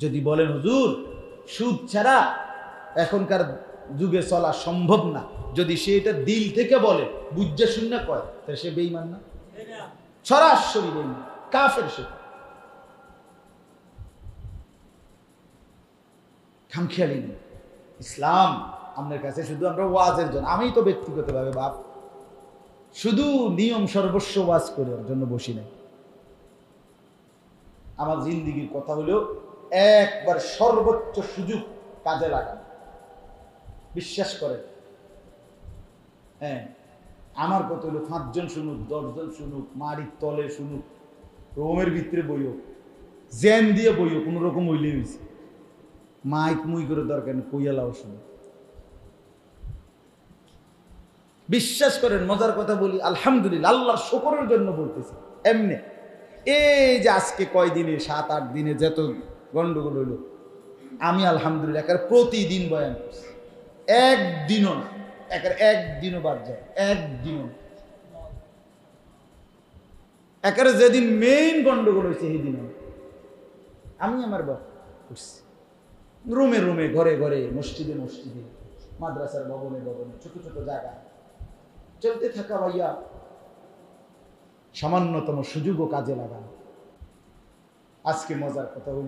যদি বলেন, হুজুর, সুদ ছাড়া এখনকার যুগে চলা সম্ভব না। যদি সে এটা দিল থেকে বলে, বুঝে শূন্য কয়, তাহলে সে বেইমান না? সরাসরি বেইমান কাফের সে। খামখেয়ালি নেই। ইসলাম আপনার কাছে শুধু আমরা ওয়াজের জন্য আমি তো ব্যক্তিগতভাবে বাপ। শুধু নিয়ম সর্বস্ব ওয়াজ করার জন্য বসি নাই। আমার জিন্দিগির কথা হলো একবার সর্বোচ্চ সুযোগ কাজে লাগানো। বিশ্বাস করেন। হ্যাঁ আমার কত হলো পাঁচজন শুনুক, দশজন শুনুক, মাড়ির তলে শুনুক, রোমের ভিতরে বইও জেন দিয়ে বইও, কোনো রকম হইলে হয়েছে মাইক মুই করে দরকার নেই, কইয়ালাও শুনুক। বিশ্বাস করেন, মজার কথা বলি, আলহামদুলিল্লাহ, আল্লাহর শকরের জন্য বলতেছি, এমনি। এই যে আজকে কয় দিনে সাত, আট দিনে, যত গন্ডগোল হইল। আমি আলহামদুলিল্লাহ একের প্রতিদিন বয়ান করছি। একদিনও না একের একদিনও বাদ যায়, একদিনও না। একের যেদিন মেইন গন্ডগোল হয়েছে সেই দিনও না। আমি আমার বাপ করছি। রুমে রুমে, ঘরে ঘরে, মসজিদে মসজিদে, মাদ্রাসার ভবনে ভবনে, ছোট ছোট জায়গা। চলতে থাকা ভাইয়া সামান্যতম সুযোগও কাজে লাগানো আজকে মজার কথা হইল